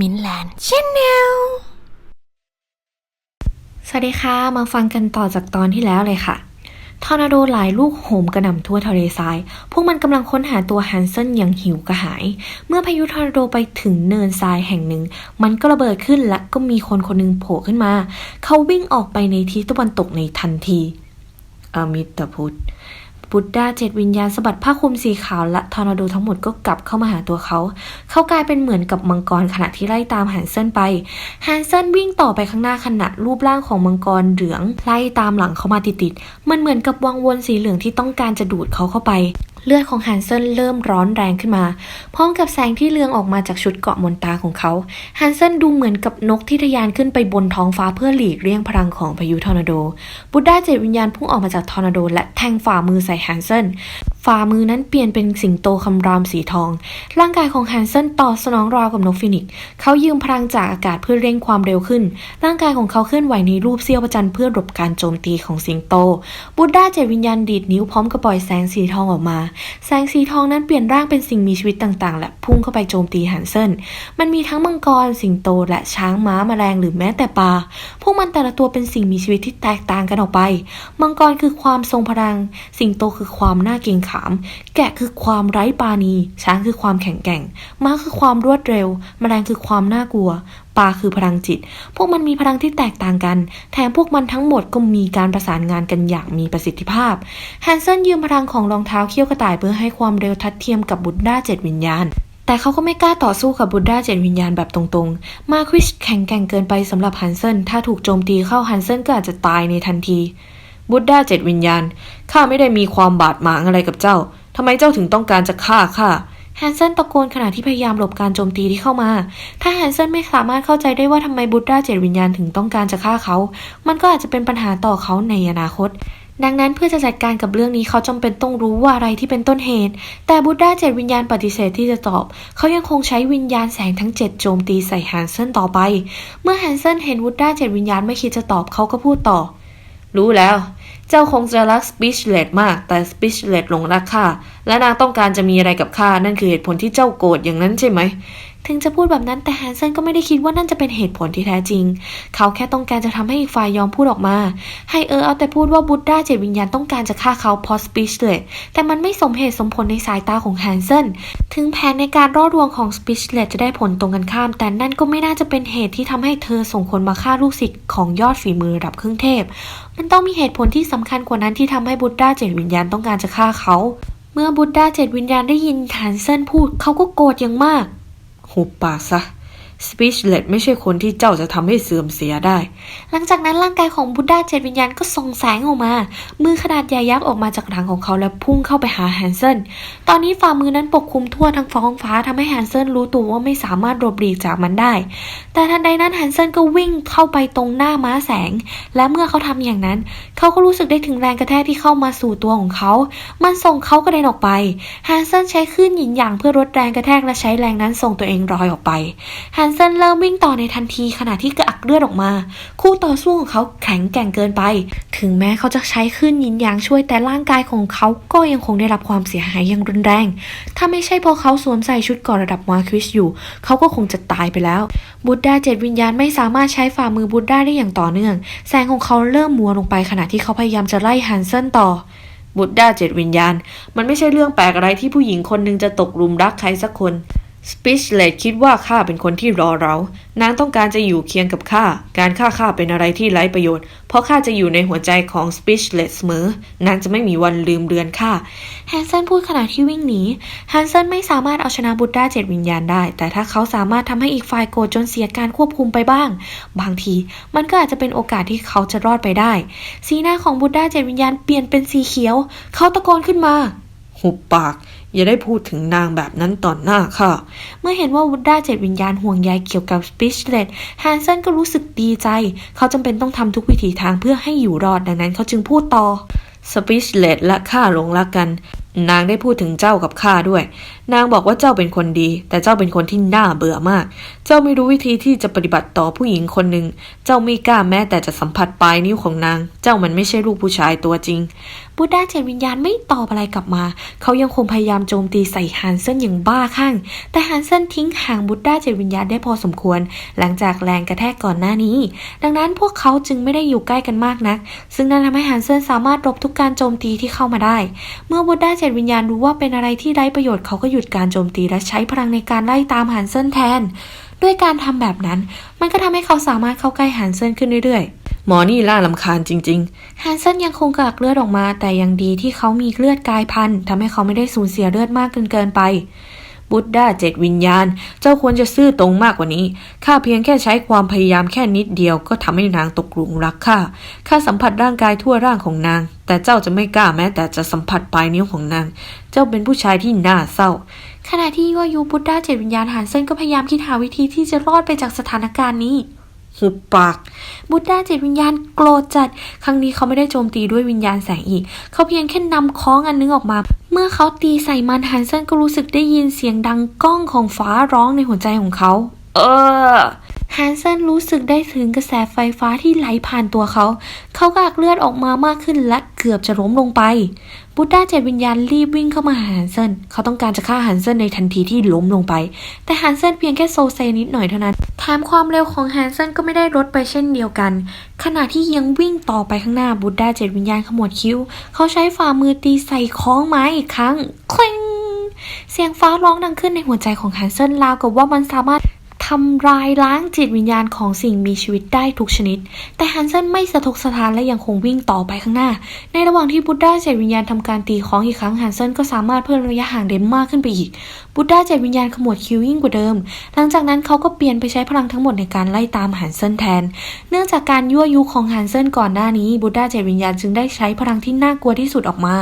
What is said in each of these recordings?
มินแลนด์ชแนลสวัสดีค่ะ มาฟังกันต่อจากตอนที่แล้วเลยค่ะ ทอร์นาโดหลายลูกโหมกระหน่ำทั่วทะเลทราย พวกมันกำลังค้นหาตัวฮันเซนอย่างหิวกระหาย เมื่อพายุทอร์นาโดไปถึงเนินทรายแห่งหนึ่ง มันก็ระเบิดขึ้นและก็มีคนคนหนึงโผล่ขึ้นมา เขาวิ่งออกไปในทิศตะวันตกในทันทีอมิตาพุทธ บุตดาเจ็ดวิญญาณสะบัดผ้าคลุมสีขาวและทอร์นาโดทั้งหมดก็กลับเข้ามาหาตัวเขา เขากลายเป็นเหมือนกับมังกรขณะที่ไล่ตามฮันเซนไปฮันเซนวิ่งต่อไปข้างหน้าขณะรูปร่างของมังกรเหลืองไล่ตามหลังเขามาติดๆ มันเหมือนกับวังวนสีเหลืองที่ต้องการจะดูดเขาเข้าไปเลือดของฮันเซนเริ่มร้อนแรงขึ้นมา พร้อมกับแสงที่เลืองออกมาจากชุดเกาะมนตาของเขา ฮันเซนดูเหมือนกับนกที่ทะยานขึ้นไปบนท้องฟ้าเพื่อหลีกเลี่ยงพลังของพายุทอร์นาโด บุตด้าเจ็ดวิญญาณพุ่งออกมาจากทอร์นาโด และแทงฝ่ามือใส่ฮันเซนฝ่ามือนั้นเปลี่ยนเป็นสิงโตคำรามสีทอง ร่างกายของฮันเซนตอบสนองราวกับนกฟินิกเขายืมพลังจากอากาศเพื่อเร่งความเร็วขึ้น ร่างกายของเขาเคลื่อนไหวในรูปเสี้ยวประจันเพื่อหลบการโจมตีของสิงโต บุตด้าเจวิญญาณดีดนิ้วพร้อมกับปล่อยแสงสีทองออกมา แสงสีทองนั้นเปลี่ยนร่างเป็นสิ่งมีชีวิตต่างๆ และพุ่งเข้าไปโจมตีฮันเซนมันมีทั้งมังกรสิงโตและช้างม้าแมลงหรือแม้แต่ปลาพวกมันแต่ละตัวเป็นสิ่งมีชีวิตที่แตกต่างกันออกไป มังกรคือความทรงพลัง สิงโตคือความน่าเกรงขาม แกะคือความไร้ปาณี ช้างคือความแข็งแกร่ง ม้าคือความรวดเร็ว แมลงคือความน่ากลัว ปลาคือพลังจิต พวกมันมีพลังที่แตกต่างกัน แถมพวกมันทั้งหมดก็มีการประสานงานกันอย่างมีประสิทธิภาพ แฮนเซนยืมพลังของรองเท้าเขี้ยวกระต่ายเพื่อให้ความเร็วทัดเทียมกับบุตรด้าเจ็ดวิญญาณแต่เขาก็ไม่กล้าต่อสู้กับบุตด้าเจ็ดวิญญาณแบบตรงๆ มาควิชแข็งแกร่งเกินไปสำหรับฮันเซนถ้าถูกโจมตีเข้าฮันเซนก็อาจจะตายในทันที บุตด้าเจ็ดวิญญาณ ข้าไม่ได้มีความบาดหมางอะไรกับเจ้า ทำไมเจ้าถึงต้องการจะฆ่าข้าแฮนเซนตะโกนขณะที่พยายามหลบการโจมตีที่เข้ามา ถ้าแฮนเซนไม่สามารถเข้าใจได้ว่าทำไมบุตด้าเจ็ดวิญญาณถึงต้องการจะฆ่าเขา มันก็อาจจะเป็นปัญหาต่อเขาในอนาคตดังนั้นเพื่อจะจัดการกับเรื่องนี้เขาจำเป็นต้องรู้ว่าอะไรที่เป็นต้นเหตุ แต่บุตด้าเจ็ดวิญญาณปฏิเสธที่จะตอบ เขายังคงใช้วิญญาณแสงทั้งเจ็ดโจมตีใส่แฮนเซนต่อไป เมื่อแฮนเซนเห็นบุตด้าเจ็ดวิญญาณไม่คิดจะตอบเขาก็พูดต่อ รู้แล้ว เจ้าคงจะรักสปิชเลตมาก แต่สปิชเลตหลงรักข้าและนางต้องการจะมีอะไรกับข้านั่นคือเหตุผลที่เจ้าโกรธอย่างนั้นใช่ไหม ถึงจะพูดแบบนั้นแต่แฮนเซนก็ไม่ได้คิดว่านั่นจะเป็นเหตุผลที่แท้จริง เขาแค่ต้องการจะทำให้อีกฝ่ายยอมพูดออกมา ให้เออเอาแต่พูดว่าบุตด้าเจ็ดวิญญาณต้องการจะฆ่าเขาพราะสปิชเลตแต่มันไม่สมเหตุสมผลในสายตาของแฮนเซนถึงแผนในการรอดวงของสปิชเลตจะได้ผลตรงกันข้าม แต่นั่นก็ไม่น่าจะเป็นเหตุที่ทำให้เธอส่งคนมาฆ่าลูกศิษย์ของยอดฝีมือระดับครึ่งเทพ มันต้องมีเหตุผลที่สำคัญกว่านั้นที่ทำให้บุตด้าเจ็ดวิญญาณต้องการจะฆ่าเขาเมื่อบุตด้าเจ็ดวิญญาณได้ยินแฮนเซนพูดเขาก็โกรธอย่างมาก หุ สปิชเลตไม่ใช่คนที่เจ้าจะทำให้เสื่อมเสียได้ หลังจากนั้นร่างกายของบุตดาเจ็ดวิญญาณก็ส่งแสงออกมา มือขนาดใหญ่ยักษ์ออกมาจากหลังของเขาและพุ่งเข้าไปหาแฮนเซนตอนนี้ฝ่ามือนั้นปกคลุมทั่วทั้งฟ้องฟ้าทำให้แฮนเซนรู้ตัวว่าไม่สามารถหลบหลีกจากมันได้ แต่ทันใดนั้นแฮนเซนก็วิ่งเข้าไปตรงหน้าม้าแสง และเมื่อเขาทำอย่างนั้น เขาก็รู้สึกได้ถึงแรงกระแทกที่เข้ามาสู่ตัวของเขา มันส่งเขากระเด็นออกไปแฮนเซนใช้คลื่นหยินหยางเพื่อลดแรงกระแทกและใช้แรงนั้นส่งตัวเองลอยออกไปแฮนนเซนเริ่มวิ่งต่อในทันทีขณะที่กระอักเลือดออกมา คู่ต่อสู้ของเขาแข็งแกร่งเกินไป ถึงแม้เขาจะใช้คลื่นยินยางช่วยแต่ร่างกายของเขาก็ยังคงได้รับความเสียหายอย่างรุนแรง ถ้าไม่ใช่เพราะเขาสวมใส่ชุดกราะระดับมาคริสอยู่ เขาก็คงจะตายไปแล้ว บุตรดาเจ็ดวิญญาณไม่สามารถใช้ฝ่ามือบุตรดาได้อย่างต่อเนื่อง แสงของเขาเริ่มมัวลงไปขณะที่เขาพยายามจะไล่ฮันเซนต่อบุตรดาเจ็ดวิญญาณ มันไม่ใช่เรื่องแปลกอะไรที่ผู้หญิงคนหนึ่งจะตกหลุมรักใครสักคน สปิชเลตคิดว่าข้าเป็นคนที่รอเรา นางต้องการจะอยู่เคียงกับข้า การฆ่าข้าเป็นอะไรที่ไร้ประโยชน์ เพราะข้าจะอยู่ในหัวใจของสปิชเลตเสมอ นางจะไม่มีวันลืมเลือนข้า แฮนเซนพูดขณะที่วิ่งหนี แฮนเซนไม่สามารถเอาชนะบุตรด้าเจ็ดวิญญาณได้ แต่ถ้าเขาสามารถทำให้อีกฝ่ายโกรธจนเสียการควบคุมไปบ้าง บางที มันก็อาจจะเป็นโอกาสที่เขาจะรอดไปได้ สีหน้าของบุตรด้าเจ็ดวิญญาณเปลี่ยนเป็นสีเขียว เขาตะโกนขึ้นมา หุบปาก อย่าได้พูดถึงนางแบบนั้นต่อหน้าค่ะ เมื่อเห็นว่าวุดด้าเจ็ดวิญญาณห่วงใยเกี่ยวกับสปิชเลตแฮนเซนก็รู้สึกดีใจ เขาจำเป็นต้องทำทุกวิถีทางเพื่อให้อยู่รอดดังนั้นเขาจึงพูดต่อสปิชเลตและข้าหลงรักกัน นางได้พูดถึงเจ้ากับข้าด้วย นางบอกว่าเจ้าเป็นคนดี แต่เจ้าเป็นคนที่น่าเบื่อมาก เจ้าไม่รู้วิธีที่จะปฏิบัติต่อผู้หญิงคนหนึ่งเจ้าไม่กล้าแม้แต่จะสัมผัสปลายนิ้วของนาง เจ้ามันไม่ใช่ลูกผู้ชายตัวจริง บุดดาเจ็ดวิญญาณไม่ตอบอะไรกลับมา เขายังคงพยายามโจมตีใส่ฮันเซนอย่างบ้าคลั่ง แต่ฮันเซนทิ้งห่างบุดดาเจ็ดวิญญาณได้พอสมควร หลังจากแรงกระแทกก่อนหน้านี้ ดังนั้นพวกเขาจึงไม่ได้อยู่ใกล้กันมากนัก ซึ่งนั่นทำให้ฮันเซนสามารถรบทุกการโจมตีที่เข้ามาได้ เมื่อบุดดาเจ็ดวิญญาณรู้ว่าเป็นอะไรที่ไร้ประโยชน์เขาก็หยุดการโจมตีและใช้พลังในการไล่ตามฮันเซนแทน ด้วยการทำแบบนั้น มันก็ทำให้เขาสามารถเข้าใกล้ฮันเซนขึ้นเรื่อยๆ หมอนี่ล่าลำคาญจริง ๆ ฮันเซนยังคงกักเลือดออกมา แต่ยังดีที่เขามีเลือดกายพันธุ์ทำให้เขาไม่ได้สูญเสียเลือดมากเกินเกินไป บุตดาเจ็ดวิญญาณ เจ้าควรจะซื่อตรงมากกว่านี้ ข้าเพียงแค่ใช้ความพยายามแค่นิดเดียวก็ทำให้นางตกหลุมรักข้า ข้าสัมผัสร่างกายทั่วร่างของนาง แต่เจ้าจะไม่กล้าแม้แต่จะสัมผัสปลายนิ้วของนาง เจ้าเป็นผู้ชายที่น่าเศร้า ขณะที่ยั่วยุบุตดดาเจ็ดวิญญาณฮันเซนก็พยายามคิดหาวิธีที่จะรอดไปจากสถานการณ์นี้ หุบปากบุดดาเจ็ดวิญญาณโกรธจัด ครั้งนี้เขาไม่ได้โจมตีด้วยวิญญาณแสงอีก เขาเพียงแค่นำค้องอันนึงออกมา เมื่อเขาตีใส่มันฮันเซนก็รู้สึกได้ยินเสียงดังก้องของฟ้าร้องในหัวใจของเขา เออ ฮันเซนรู้สึกได้ถึงกระแสไฟฟ้าที่ไหลผ่านตัวเขา เขากากเลือดออกมามากขึ้นและเกือบจะล้มลงไป บุตดดาเจ็ดวิญญาณรีบวิ่งเข้ามาหาฮันเซนเขาต้องการจะฆ่าฮันเซนในทันทีที่ล้มลงไป แต่ฮันเซนเพียงแค่โซเซนิดหน่อยเท่านั้น แถมความเร็วของฮันเซนก็ไม่ได้ลดไปเช่นเดียวกัน ขณะที่ยังวิ่งต่อไปข้างหน้าบุตดดาเจ็ดวิญญาณขมวดคิ้ว เขาใช้ฝ่ามือตีใส่ค้องไม้อีกครั้งคลิ้งเสียงฟ้าร้องดังขึ้นในหัวใจของฮันเซนราวกับว่ามันสามารถ ทำลายล้างจิตวิญญาณของสิ่งมีชีวิตได้ทุกชนิด แต่ฮันเซนไม่สะทกสถานและยังคงวิ่งต่อไปข้างหน้า ในระหว่างที่บุตดดาเจ็ดวิญญาณทำการตีของอีกครั้งฮันเซนก็สามารถเพิ่มระยะห่างได้มากขึ้นไปอีก บุตดดาเจ็ดวิญญาณขมวดคิ้วยิ่งกว่าเดิม หลังจากนั้นเขาก็เปลี่ยนไปใช้พลังทั้งหมดในการไล่ตามฮันเซนแทน เนื่องจากการยั่วยุของฮันเซนก่อนหน้านี้ บุตดดาเจ็ดวิญญาณจึงได้ใช้พลังที่น่ากลัวที่สุดออกมา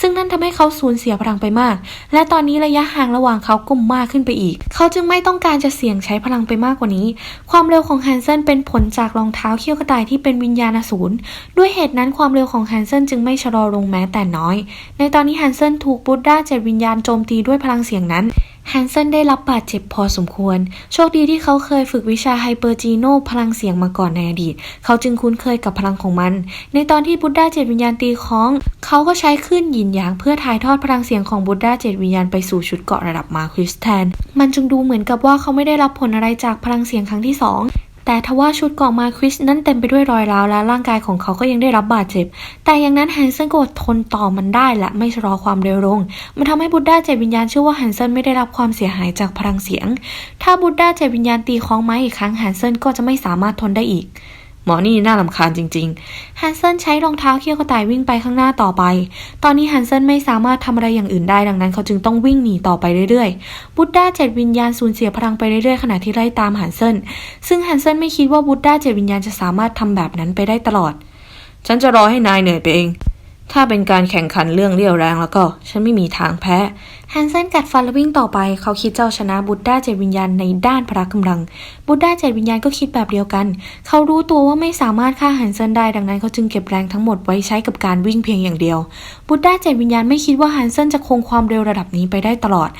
ซึ่งนั่นทำให้เขาสูญเสียพลังไปมาก และตอนนี้ระยะห่างระหว่างเขาก็มากขึ้นไปอีก เขาจึงไม่ต้องการจะเสี่ยงใช้พลังไปมากกว่านี้ ความเร็วของฮันเซนเป็นผลจากรองเท้าเขี้ยวกระต่ายที่เป็นวิญญาณศูนย์ ด้วยเหตุนั้นความเร็วของฮันเซนจึงไม่ชะลอลงแม้แต่น้อย ในตอนนี้ฮันเซนถูกบุดดาเจ็ดวิญญาณโจมตีด้วยพลังเสียงนั้น ฮันเซนได้รับบาดเจ็บพอสมควร โชคดีที่เขาเคยฝึกวิชาไฮเปอร์จีโนพลังเสียงมาก่อนในอดีต เขาจึงคุ้นเคยกับพลังของมัน ในตอนที่บุตดดาเจ็ดวิญญาณตีของ เขาก็ใช้คลื่นยินหยางเพื่อถ่ายทอดพลังเสียงของบุตดดาเจ็ดวิญญาณไปสู่ชุดเกาะระดับมาคริสแทน มันจึงดูเหมือนกับว่าเขาไม่ได้รับผลอะไรจากพลังเสียงครั้งที่สอง แต่ทว่าชุดกองมาคริสนั้นเต็มไปด้วยรอยร้าวและร่างกายของเขาก็ยังได้รับบาดเจ็บ แต่อย่างนั้นแฮนเซนก็อดทนต่อมันได้และไม่ชะลอความเร็วลง มันทำให้บุตดดาเจวิญญาณเชื่อว่าแฮนเซนไม่ได้รับความเสียหายจากพลังเสียง ถ้าบุตดดาเจวิญญาณตีคล้องไม้อีกครั้งแฮนเซนก็จะไม่สามารถทนได้อีก หมอนี่น่าลำคาญจริงๆ ฮันเซนใช้รองเท้าเขี้ยวกระต่ายวิ่งไปข้างหน้าต่อไป ตอนนี้ฮันเซนไม่สามารถทำอะไรอย่างอื่นได้ดังนั้น เขาจึงต้องวิ่งหนีต่อไปเรื่อยๆ บุตดดาเจ็ดวิญญาณสูญเสียพลังไปเรื่อยๆขณะที่ไล่ตามฮันเซนซึ่งฮันเซนไม่คิดว่าบุตดดาเจ็ดวิญญาณจะสามารถทำแบบนั้นไปได้ตลอด ฉันจะรอให้นายเหนื่อยไปเอง ถ้าเป็นการแข่งขันเรื่องเรียวแรงแล้วก็ ฉันไม่มีทางแพ้ ฮันเซนกัดฟันและวิ่งต่อไป เขาคิดจะเอาชนะบุตดดาเจ็ดวิญญาณในด้านพละกำลัง บุตดดาเจ็ดวิญญาณก็คิดแบบเดียวกัน เขารู้ตัวว่าไม่สามารถฆ่าฮันเซนได้ดังนั้นเขาจึงเก็บแรงทั้งหมดไว้ใช้กับการวิ่งเพียงอย่างเดียว บุตดดาเจ็ดวิญญาณไม่คิดว่าฮันเซนจะคงความเร็วระดับนี้ไปได้ตลอด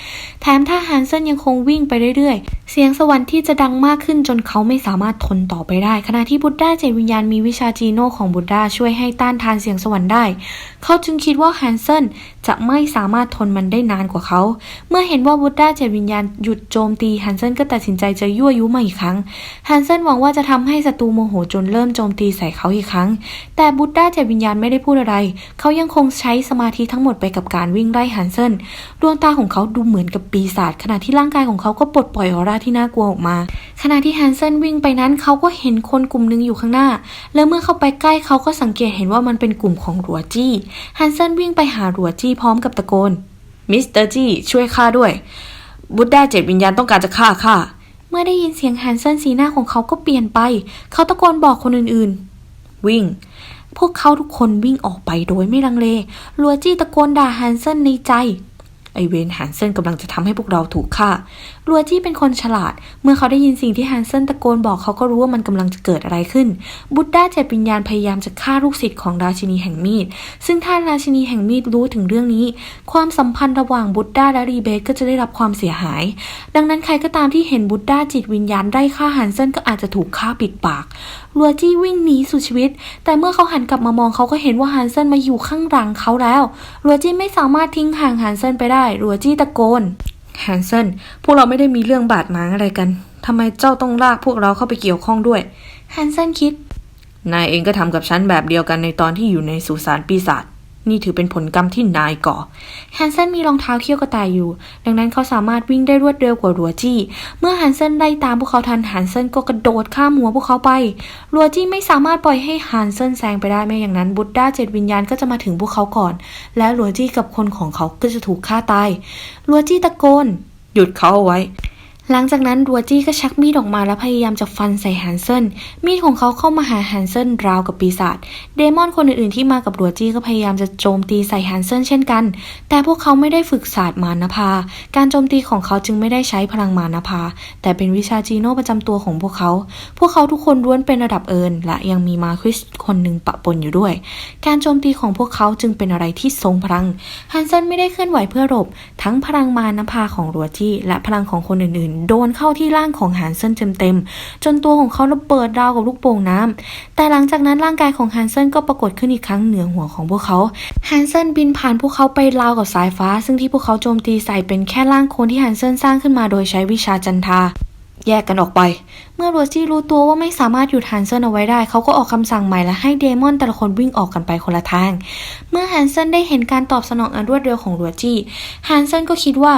แถมถ้าฮันเซนยังคงวิ่งไปเรื่อยๆ เสียงสวรรค์ที่จะดังมากขึ้นจนเขาไม่สามารถทนต่อไปได้ ขณะที่บุตดดาเจ็ดวิญญาณมีวิชาจีโน่ของบุตดดาช่วยให้ต้านทานเสียงสวรรค์ได้ เขาจึงคิดว่าฮันเซน จะไม่สามารถทนมันได้นานกว่าเขา เมื่อเห็นว่าบุดดาเจ็ดวิญญาณหยุดโจมตีฮันเซนก็ตัดสินใจจะยั่วยุมาอีกครั้ง ฮันเซนหวังว่าจะทำให้ศัตรูโมโหจนเริ่มโจมตีใส่เขาอีกครั้ง แต่บุดดาเจ็ดวิญญาณไม่ได้พูดอะไร เขายังคงใช้สมาธิทั้งหมดไปกับการวิ่งไล่ฮันเซน ดวงตาของเขาดูเหมือนกับปีศาจขณะที่ร่างกายของเขาก็ปลดปล่อยออร่าที่น่ากลัวออกมา ขณะที่ฮันเซนวิ่งไปนั้นเขาก็เห็นคนกลุ่มหนึ่งอยู่ข้างหน้า และเมื่อเข้าไปใกล้เขาก็สังเกตเห็นว่ามันเป็นกลุ่มของหัวจี้ ฮันเซนวิ่งไปหาหัวจี้พร้อมกับตะโกน มิสเตอร์จี้ช่วยข้าด้วย บุตดาเจ็ดวิญญาณต้องการจะฆ่าข้า เมื่อได้ยินเสียงแฮนเซนสีหน้าของเขาก็เปลี่ยนไป เขาตะโกนบอกคนอื่นๆ วิ่ง พวกเขาทุกคนวิ่งออกไปโดยไม่ลังเล ลัวจี้ตะโกนด่าแฮนเซนในใจ ไอเวนแฮนเซนกำลังจะทำให้พวกเราถูกฆ่าลัวจี้เป็นคนฉลาด เมื่อเขาได้ยินสิ่งที่ฮันเซนตะโกนบอกเขาก็รู้ว่ามันกำลังจะเกิดอะไรขึ้น บุตด้าเจ็ดวิญญาณพยายามจะฆ่าลูกศิษย์ของราชินีแห่งมีด ซึ่งถ้าราชินีแห่งมีดรู้ถึงเรื่องนี้ ความสัมพันธ์ระหว่างบุตด้าและรีเบคก็จะได้รับความเสียหาย ดังนั้นใครก็ตามที่เห็นบุตด้าจิตวิญญาณไล่ฆ่าฮันเซนก็อาจจะถูกฆ่าปิดปากลัวจี้วิ่งหนีสุดชีวิต แต่เมื่อเขาหันกลับมามองเขาก็เห็นว่าฮันเซนมาอยู่ข้างหลังเขาแล้วลัวจี้ไม่สามารถทิ้งห่างฮันเซนไปได้ลัวจี้ตะโกน แฮนเซนพวกเราไม่ได้มีเรื่องบาดหมางอะไรกันทำไมเจ้าต้องลากพวกเราเข้าไปเกี่ยวข้องด้วยฮันเซนคิด นายเองก็ทำกับฉันแบบเดียวกันในตอนที่อยู่ในสุสานปีศาจ นี่ถือเป็นผลกรรมที่นายก่อฮันเซนมีรองเท้าเขี้ยวกระต่ายอยู่ ดังนั้นเขาสามารถวิ่งได้รวดเร็วกว่าลัวจี้ เมื่อฮันเซนไล่ตามพวกเขาทันฮันเซนก็กระโดดข้ามหัวพวกเขาไปลัวจี้ไม่สามารถปล่อยให้ฮันเซนแซงไปได้ไม่อย่างนั้นบุตด้าเจ็ดวิญญาณก็จะมาถึงพวกเขาก่อน และลัวจี้กับคนของเขาก็จะถูกฆ่าตายลัวจี้ตะโกน หยุดเขาเอาไว้ หลังจากนั้นดัวจี้ก็ชักมีดออกมาและพยายามจะฟันใส่ฮันเซนมีดของเขาเข้ามาหาฮันเซนราวกับปีศาจเดมอนคนอื่นๆที่มากับดัวจี้ก็พยายามจะโจมตีใส่ฮันเซนเช่นกัน แต่พวกเขาไม่ได้ฝึกศาสตร์มารณภา การโจมตีของเขาจึงไม่ได้ใช้พลังมารณภา แต่เป็นวิชาจีโน่ประจำตัวของพวกเขา พวกเขาทุกคนล้วนเป็นระดับเอิญและยังมีมาคริสคนหนึ่งปะปนอยู่ด้วย การโจมตีของพวกเขาจึงเป็นอะไรที่ทรงพลังฮันเซนไม่ได้เคลื่อนไหวเพื่อหลบทั้งพลังมารณภาของรัวจี้และพลังของคนอื่นๆโดนเข้าที่ร่างของฮันเซนเต็มๆจนตัวของเขาระเบิดราวกับลูกโป่งน้ำแต่หลังจากนั้นร่างกายของฮันเซนก็ปรากฏขึ้นอีกครั้งเหนือหัวของพวกเขาฮันเซนบินผ่านพวกเขาไปราวกับสายฟ้า ซึ่งที่พวกเขาโจมตีใส่เป็นแค่ร่างโคลนที่ฮันเซนสร้างขึ้นมาโดยใช้วิชาจันทาแยกกันออกไป เมื่อโรจี้รู้ตัวว่าไม่สามารถหยุดฮันเซนเอาไว้ได้ เขาก็ออกคำสั่งใหม่และให้เดมอนแต่ละคนวิ่งออกกันไปคนละทาง เมื่อฮันเซนได้เห็นการตอบสนองอันรวดเร็วของโรจี้ฮันเซนก็คิดว่า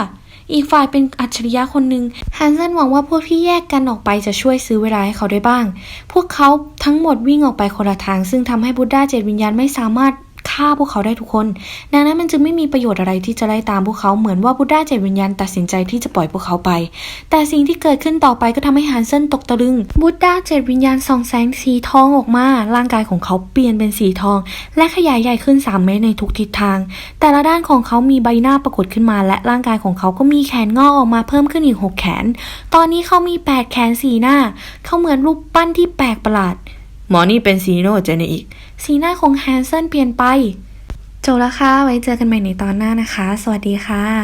อีกฝ่ายเป็นอัจฉริยะคนหนึ่งฮันเซนหวังว่าพวกที่แยกกันออกไปจะช่วยซื้อเวลาให้เขาได้บ้าง พวกเขาทั้งหมดวิ่งออกไปคนละทาง ซึ่งทำให้บุตด้าเจ็ดวิญญาณไม่สามารถ ฆ่าพวกเขาได้ทุกคน ดังนั้นมันจึงไม่มีประโยชน์อะไรที่จะไล่ตามพวกเขาเหมือนว่าบุตด้าเจวิญญาณตัดสินใจที่จะปล่อยพวกเขาไป แต่สิ่งที่เกิดขึ้นต่อไปก็ทำให้ฮันเซนตกตะลึง บุตด้าเจ็ดวิญญาณส่องแสงสีทองออกมา ร่างกายของเขาเปลี่ยนเป็นสีทอง และขยายใหญ่ขึ้น 3 เมตรในทุกทิศทาง แต่ละด้านของเขามีใบหน้าปรากฏขึ้นมา และร่างกายของเขาก็มีแขนงอกออกมาเพิ่มขึ้นอีก 6 แขน ตอนนี้เขามี 8 แขนสีหน้า เขาเหมือนรูปปั้นที่แปลกประหลาด หมอนี่เป็นซีโนเจเนอีก สีหน้าของฮันเซนเปลี่ยนไป จบแล้วค่ะ ไว้เจอกันใหม่ในตอนหน้านะคะ สวัสดีค่ะ